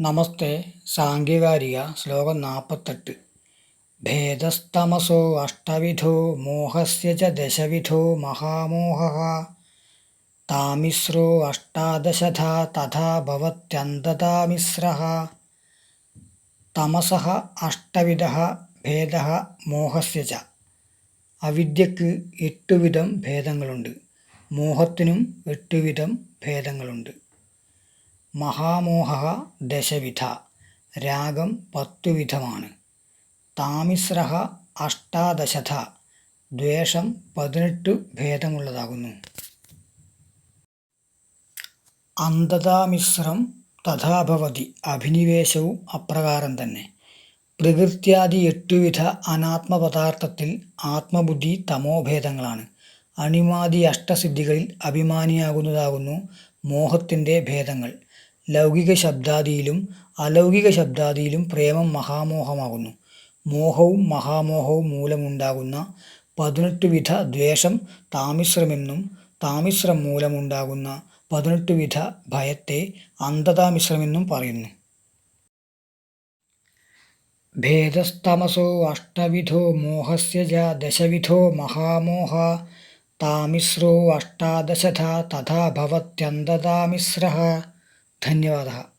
നമസ്തേ. സാങ്കികാരിക ശ്ലോകം നാൽപ്പത്തെട്ട് ഭേദസ്തമസോ അഷ്ടവിധോ മോഹസ്യ ച ദശവിധോ മഹാമോഹ. താമിശ്രോ അഷ്ടാദശധ തഥാ തമസ ഭേദ ഭേദഃ മോഹസ്യ ച. അവിദ്യക്ക് എട്ടുവിധം ഭേദങ്ങളുണ്ട്. മോഹത്തിനും എട്ടുവിധം ഭേദങ്ങളുണ്ട്. മഹാമോഹ ദശവിധ. രാഗം പത്തു വിധമാണ് താമിശ്ര അഷ്ടാദശധ. ദ്വേഷം പതിനെട്ട് ഭേദമുള്ളതാകുന്നു. അന്ധതാമിശ്രം തഥാഭവതി. അഭിനിവേശവും അപ്രകാരം തന്നെ. പ്രകൃത്യാദി എട്ടുവിധ അനാത്മപദാർത്ഥത്തിൽ ആത്മബുദ്ധി തമോഭേദങ്ങളാണ്. അണിമാതി അഷ്ടസിദ്ധികളിൽ അഭിമാനിയാകുന്നതാകുന്നു മോഹത്തിന്റെ ഭേദങ്ങൾ. ലൗകിക ശബ്ദാദിയിലും അലൗകിക ശബ്ദാദിയിലും പ്രേമം മഹാമോഹമാകുന്നു. മോഹവും മഹാമോഹവും മൂലമുണ്ടാകുന്ന പതിനെട്ട് വിധ ദ്വേഷം താമിശ്രമെന്നും താമിശ്രം മൂലമുണ്ടാകുന്ന പതിനെട്ട് വിധ ഭയത്തെ അന്ധതാമിശ്രമെന്നും പറയുന്നു. ഭേദസ്തമസോ അഷ്ടവിധോ മോഹസ്യ ദശവിധോ മഹാമോഹ താമിശ്രോ അഷ്ടാദശധ തഥാ ഭവത്യന്തതാമിശ്രः ಧನ್ಯವಾದ